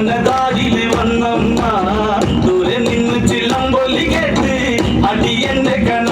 മനതാരിൽ വന്നമ്മ. ദൂരെ നിന്ന് ചില്ലമ്പൊലി കേട്ട് അടിയന്റെ കനവാനെ